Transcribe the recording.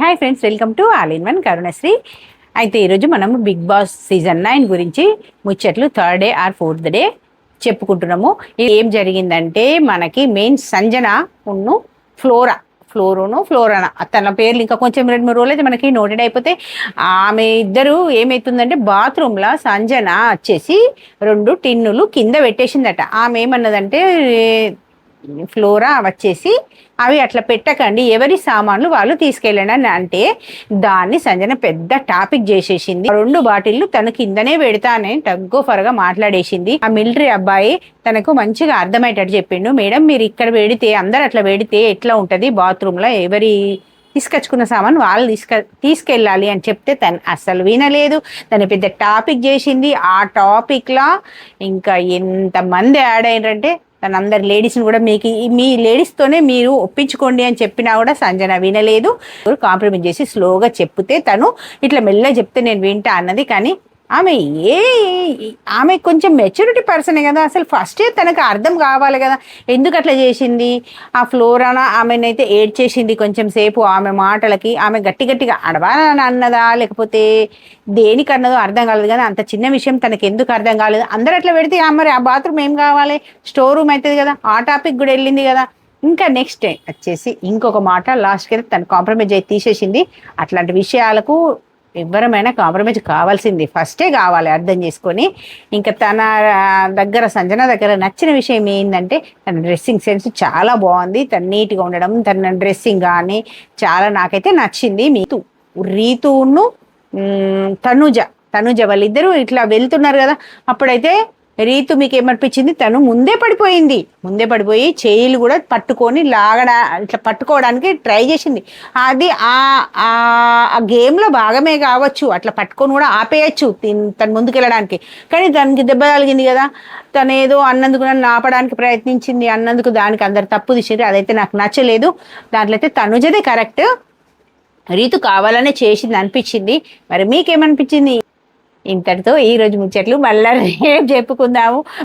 Hi friends welcome to all in one Karunasri అయితే ఈరోజు మనం బిగ్ బాస్ సీజన్ నైన్ గురించి ముచ్చట్లు third day or fourth day చెప్పుకుంటున్నాము. ఏం జరిగిందంటే మనకి మెయిన్ సంజన ఉన్ను ఫ్లోరా ఫ్లోరోను ఫ్లోరానా తన పేర్లు ఇంకా కొంచెం రెండు మూడు రోజులు అయితే మనకి నోటెడ్ అయిపోతే ఆమె ఇద్దరు ఏమవుతుందంటే బాత్రూంలో సంజన వచ్చేసి రెండు టిన్నులు కింద పెట్టేసిందట. ఆమె ఏమన్నదంటే ఫ్లోరా వచ్చేసి అవి అట్లా పెట్టకండి. ఎవరి సామాన్లు వాళ్ళు తీసుకెళ్ళండి అని అంటే దాన్ని సంజన పెద్ద టాపిక్ చేసేసింది. రెండు బాటిల్లు తన కిందనే పెడతానని టగ్గో ఫరగా మాట్లాడేసింది. ఆ మిలిటరీ అబ్బాయి తనకు మంచిగా అర్థమయ్యేటట్టు చెప్పిండు. మేడం మీరు ఇక్కడ పెడితే అందరు అట్లా పెడితే ఎట్లా ఉంటుంది? బాత్రూంలో ఎవరి తీసుకొచ్చుకున్న సామాన్ వాళ్ళు తీసుక తీసుకెళ్ళాలి అని చెప్తే తను అస్సలు వినలేదు. తను పెద్ద టాపిక్ చేసింది. ఆ టాపిక్లో ఇంకా ఎంతమంది యాడ్ అయినారంటే తన అందరు లేడీస్ని కూడా మీకు మీ లేడీస్తోనే మీరు ఒప్పించుకోండి అని చెప్పినా కూడా సంజన వినలేదు. కాంప్రమైజ్ చేసి స్లోగా చెప్తే తను ఇట్లా మెల్లగా చెప్తే నేను వింటా అన్నది. కానీ ఆమె ఏ ఆమె కొంచెం మెచ్యూరిటీ పర్సనే కదా. అసలు ఫస్టే తనకు అర్థం కావాలి కదా. ఎందుకు అట్లా చేసింది? ఆ ఫ్లోరాన ఆమెనైతే ఏడ్ చేసింది కొంచెం సేపు ఆమె మాటలకి. ఆమె గట్టి గట్టిగా అడవాలని అన్నదా? లేకపోతే దేనికి అన్నదో అర్థం కాలేదు కదా. అంత చిన్న విషయం తనకి ఎందుకు అర్థం కాలేదు? అందరు అట్లా పెడితే మరి ఆ బాత్రూమ్ ఏం కావాలి? స్టోర్ రూమ్ అవుతుంది కదా. ఆ టాపిక్ కూడా వెళ్ళింది కదా. ఇంకా నెక్స్ట్ డే వచ్చేసి ఇంకొక మాట లాస్ట్కి అయితే తను కాంప్రమైజ్ అయి తీసేసింది. అట్లాంటి విషయాలకు ఎవరమైనా కాంప్రమైజ్ కావాల్సింది ఫస్టే కావాలి అర్థం చేసుకొని. ఇంకా తన దగ్గర సంజన దగ్గర నచ్చిన విషయం ఏంటంటే తన డ్రెస్సింగ్ సెన్స్ చాలా బాగుంది. తను నీట్గా ఉండడం తన డ్రెస్సింగ్ కానీ చాలా నాకైతే నచ్చింది. మీతు రీతును తనుజ తనుజ వాళ్ళిద్దరూ ఇట్లా వెళ్తున్నారు కదా అప్పుడైతే రీతు మీకు ఏమనిపించింది తను ముందే పడిపోయింది. ముందే పడిపోయి చేయిలు కూడా పట్టుకొని లాగడా ఇట్లా పట్టుకోవడానికి ట్రై చేసింది. అది ఆ ఆ- గేమ్లో భాగమే కావచ్చు. అట్లా పట్టుకొని కూడా ఆపేయచ్చు తను ముందుకెళ్ళడానికి. కానీ దానికి దెబ్బ తగిలింది కదా. తను ఏదో అన్నందుకు నన్ను ఆపడానికి ప్రయత్నించింది. అన్నందుకు దానికి అందరు తప్పు తీసింది అదైతే నాకు నచ్చలేదు. దాంట్లో అయితే తనుజదే కరెక్ట్. రీతు కావాలనే చేసింది అనిపించింది. మరి మీకేమనిపించింది? ఇంతటితో ఈ రోజు ముచ్చట్లు మళ్ళీ రేపు చెప్పుకుందాము.